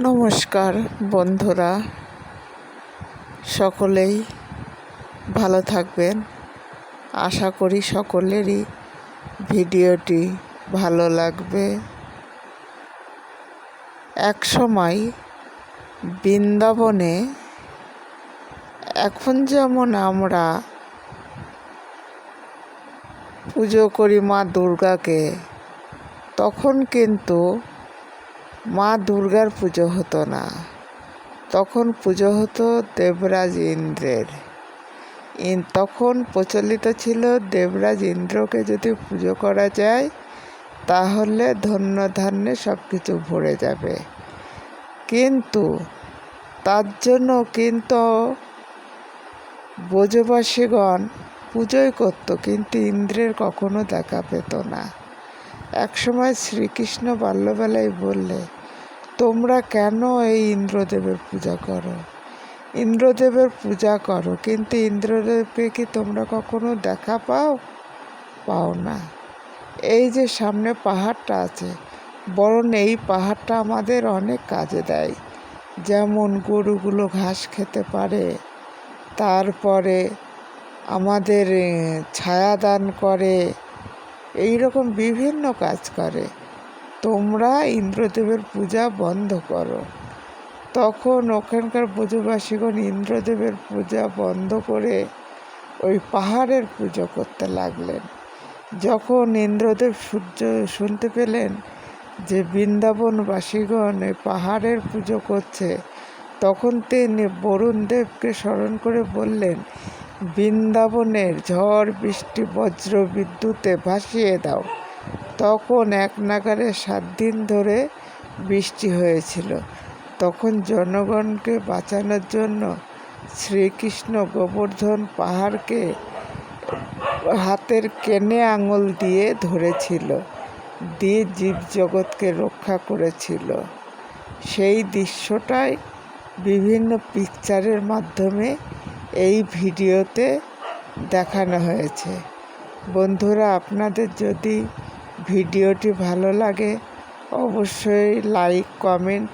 নমস্কার, বন্ধুরা। সকলেই ভালো থাকবেন। আশা করি সকলেরই ভিডিওটি ভালো লাগবে। এক সময় বৃন্দাবনে এখন যেমন আমরা পুজো করি মা দুর্গাকে, তখন কিন্তু মা দুর্গার পুজো হতো না। তখন পুজো হতো দেবরাজ ইন্দ্রের। তখন প্রচলিত ছিল দেবরাজ ইন্দ্রকে যদি পুজো করা যায়, তাহলে ধন্য ধান্যে সব কিছু ভরে যাবে। কিন্তু তার জন্য কিন্তু ব্রজবাসীগণ পুজোই করত, কিন্তু ইন্দ্রের কখনো দেখা পেত না। একসময় শ্রীকৃষ্ণ বাল্যবেলায় বললে, তোমরা কেন এই ইন্দ্রদেবের পূজা করো? ইন্দ্রদেবের পূজা করো, কিন্তু ইন্দ্রদেবকে কি তোমরা কখনো দেখা পাও? পাও না। এই যে সামনে পাহাড়টা আছে, বরং এই পাহাড়টা আমাদের অনেক কাজে দেয়। যেমন গরুগুলো ঘাস খেতে পারে, তারপরে আমাদের ছায়া দান করে এই রকম বিভিন্ন কাজ করে। তোমরা ইন্দ্রদেবের পূজা বন্ধ করো। তখন ওখানকার পুজোবাসীগণ ইন্দ্রদেবের পূজা বন্ধ করে ওই পাহাড়ের পুজো করতে লাগলেন। যখন ইন্দ্রদেব সূর্য শুনতে পেলেন যে বৃন্দাবনবাসীগণ ওই পাহাড়ের পুজো করছে, তখন তিনি বরুণ দেবকে স্মরণ করে বললেন বৃন্দাবনের ঝড়, বৃষ্টি, বজ্র বিদ্যুতে ভাসিয়ে দাও। তখন এক নাগারে সাত দিন ধরে বৃষ্টি হয়েছিল। তখন জনগণকে বাঁচানোর জন্য শ্রীকৃষ্ণ গোবর্ধন পাহাড়কে হাতের কেনে আঙুল দিয়ে ধরেছিল, দিয়ে জীবজগৎকে রক্ষা করেছিল। সেই দৃশ্যটাই বিভিন্ন পিকচারের মাধ্যমে এই ভিডিওতে দেখানো হয়েছে। বন্ধুরা, আপনাদের যদি ভিডিওটি ভালো লাগে, অবশ্যই লাইক, কমেন্ট,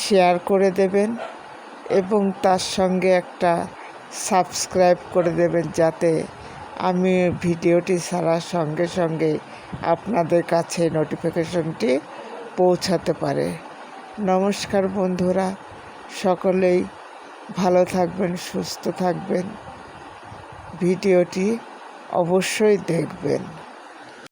শেয়ার করে দেবেন এবং তার সঙ্গে একটা সাবস্ক্রাইব করে দেবেন যাতে আমি ভিডিওটি ছাড়ার সঙ্গে সঙ্গে আপনাদের কাছে নোটিফিকেশনটি পৌঁছাতে পারে। নমস্কার বন্ধুরা, সকলেই ভালো থাকবেন সুস্থ থাকবেন। ভিডিওটি অবশ্যই দেখবেন।